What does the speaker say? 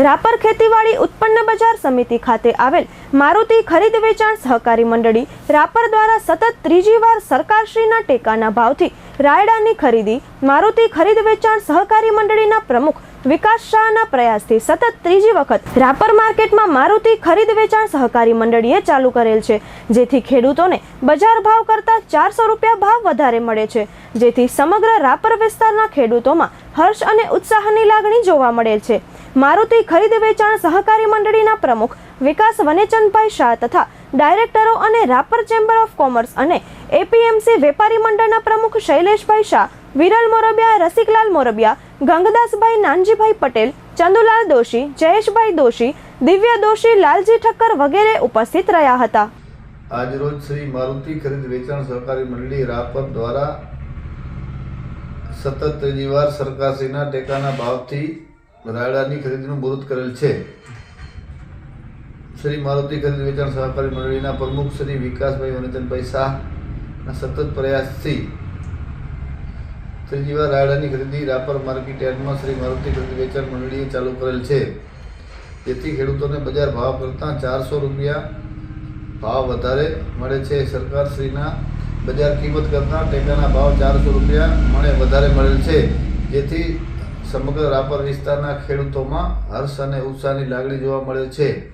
રાપર ખેતીવાડી ઉત્પન્ન બજાર સમિતિ ખાતે આવેલ મારુતિ ખરીદ વેચાણ સહકારી મંડળી રાપર દ્વારા સતત ત્રીજી વાર સરકારશ્રીના ટેકાના ભાવથી રાયડાની ખરીદી, મારુતિ ખરીદ વેચાણ સહકારી મંડળીના પ્રમુખ વિકાસ શાહના પ્રયાસથી સતત ત્રીજી વખત રાપર માર્કેટમાં મારુતિ ખરીદ વેચાણ સહકારી મંડળીએ ચાલુ કરેલ છે, જેથી ખેડૂતોને બજાર ભાવ કરતાં ચારસો રૂપિયા ભાવ વધારે મળે છે, જેથી સમગ્ર રાપર વિસ્તારના ખેડૂતોમાં હર્ષ અને ઉત્સાહની લાગણી જોવા મળેલ છે. મારુતિ ખરીદ વેચાણ સહકારી મંડળીના પ્રમુખ વિકાસ વનેચંદભાઈ શાહ તથા ડાયરેક્ટરો અને રાપર ચેમ્બર ઓફ કોમર્સ અને એપીએમસી વેપારી મંડળના પ્રમુખ શૈલેષભાઈ શાહ, વિરલ મોરબિયા, રસિકલાલ મોરબિયા, ગંગદાસભાઈ નાનજીભાઈ પટેલ, ચંદુલાલ દોશી, જયેશભાઈ દોશી, દિવ્ય દોશી, લાલજી ઠક્કર વગેરે ઉપસ્થિત રહ્યા હતા. આજરોજ શ્રી મારુતિ ખરીદ વેચાણ સહકારી મંડળી રાપર દ્વારા સતત ત્રીજી વાર સરકારશ્રીના ટેકાના ભાવથી રાયડાની ખરીદીનું મુહૂર્ત કરેલ છે. શ્રી મારુતિ ખરીદ વેચાણ સહકારી મંડળીના પ્રમુખ શ્રી વિકાસભાઈ વનચંદભાઈ શાહના સતત પ્રયાસથી ત્રીજી વાર રાયડાની ખરીદી રાપર માર્કેટ યાર્ડમાં શ્રી મારુતિ ખરીદ વેચાણ મંડળીએ ચાલુ કરેલ છે. જેથી ખેડૂતોને બજાર ભાવ કરતાં ચારસો રૂપિયા ભાવ વધારે મળે છે. સરકારશ્રીના બજાર કિંમત કરતાં ટેકાના ભાવ ચારસો રૂપિયા મળે વધારે મળેલ છે. જેથી સમગ્ર રાપર વિસ્તારના ખેડૂતોમાં હર્ષ અને ઉત્સાહની લાગણી જોવા મળે છે.